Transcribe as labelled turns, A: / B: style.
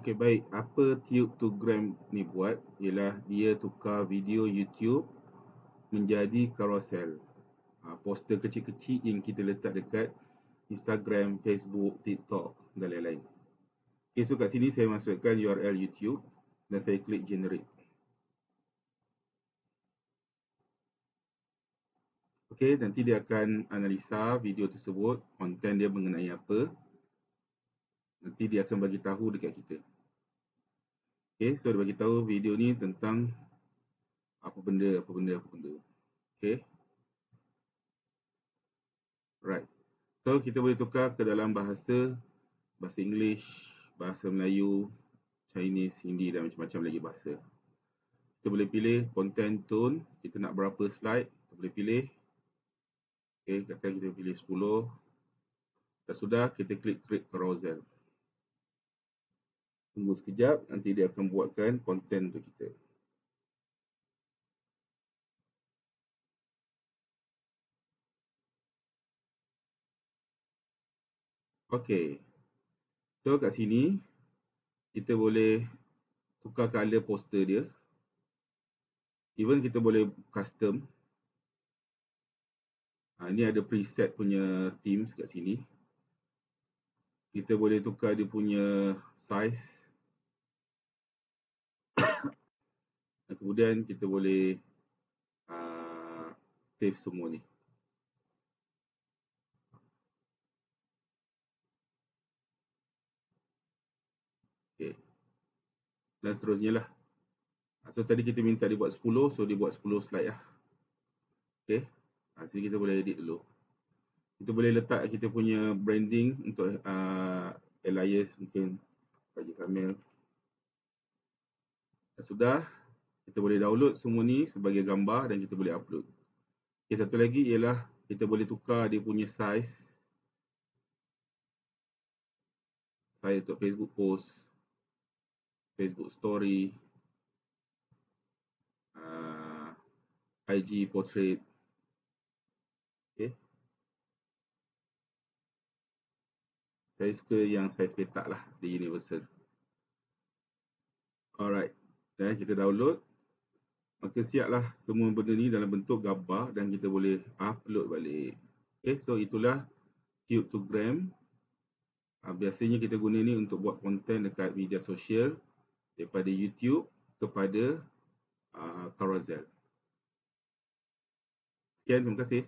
A: Okey baik, apa Tube to Gram ni buat ialah dia tukar video YouTube menjadi carousel. Ha, poster kecil-kecil yang kita letak dekat Instagram, Facebook, TikTok dan lain-lain. Okey, so kat sini saya masukkan URL YouTube dan saya klik generate. Okey, nanti dia akan analisa video tersebut, konten dia mengenai apa. Nanti dia akan bagi tahu dekat kita. Okay, so dia bagi tahu video ni tentang apa benda, apa benda, apa benda. Okay. Right. So kita boleh tukar ke dalam bahasa bahasa English, bahasa Melayu, Chinese, Hindi dan macam-macam lagi bahasa. Kita boleh pilih content tone, kita nak berapa slide, kita boleh pilih. Okay, kata kita pilih 10. Dah sudah, kita klik create carousel. Tunggu sekejap, nanti dia akan buatkan konten untuk kita. Okey. So kat sini kita boleh tukar color poster dia. Even kita boleh custom. Ha, ini ada preset punya themes kat sini. Kita boleh tukar dia punya size dan kemudian kita boleh uh, save semua ni. Okay. dan seterusnya lah. So tadi kita minta dia buat 10 so dia buat 10 slide lah. Okay. Ha, sini kita boleh edit dulu. Kita boleh letak kita punya branding untuk uh, alias mungkin bagi kamera sudah kita boleh download semua ni sebagai gambar dan kita boleh upload. Okay, satu lagi ialah kita boleh tukar dia punya size. Size untuk Facebook post, Facebook story, uh, IG portrait. Okay. Saya suka yang size petak lah di universal. Alright. Dan kita download maka siaplah semua benda ni dalam bentuk gambar dan kita boleh upload balik. Okay, so itulah Tube to Gram. Uh, biasanya kita guna ni untuk buat konten dekat media sosial daripada YouTube kepada uh, Carousel. Sekian, terima kasih.